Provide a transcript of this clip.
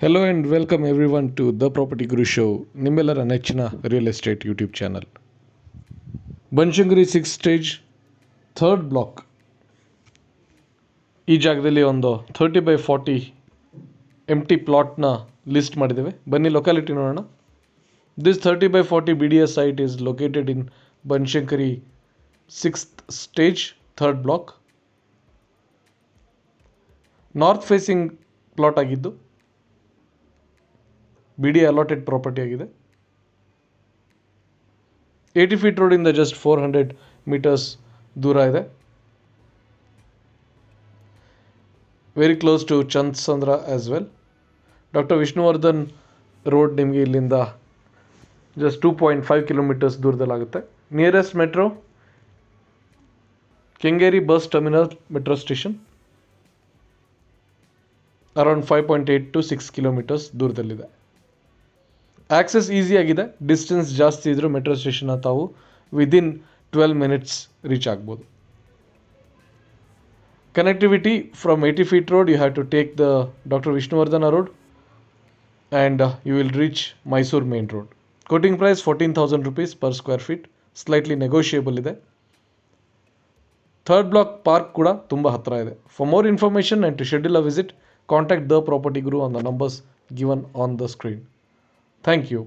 Hello and welcome every one to the property Guru show ನಿಮ್ಮೆಲ್ಲರ ನೆಚ್ಚಿನ real estate YouTube channel Banashankari six stage third block ಈ ಜಾಗದಲ್ಲಿ ಒಂದು thirty by forty M T ಪ್ಲಾಟ್ನ list ಮಾಡಿದ್ದೇವೆ. ಬನ್ನಿ locality ನೋಡೋಣ. This thirty by forty B D S site is located in Banashankari sixth stage third block north facing plot ಆಗಿದ್ದು B D allotted property ಆಗಿದೆ eighty feet ರೋಡಿಂದ just four hundred metres ದೂರ ಇದೆ. Very close to Chandsandra as well doctor Vishnuvardhan road ನಿಮಗೆ ಇಲ್ಲಿಂದ just two point five kilometres ದೂರದಲ್ಲಾಗುತ್ತೆ. Nearest metro Kengeri bus terminal metro station around five point eight to six kilometres ದೂರದಲ್ಲಿದೆ. Access easy ಆಗಿದೆ. Distance ಜಾಸ್ತಿ ಇದ್ದರೂ metro ಸ್ಟೇಷನ್ನ ತಾವು within twelve minutes reach ಆಗ್ಬೋದು. Connectivity from eighty feet road you have to take the doctor Vishnuvardhana road and you will reach Mysuru main road quoting price fourteen thousand rupees per square feet slightly negotiable ಇದೆ. Third block park ಕೂಡ ತುಂಬ ಹತ್ತಿರ ಇದೆ. For more information and to schedule a visit contact the property Guru on the numbers given on the screen thank you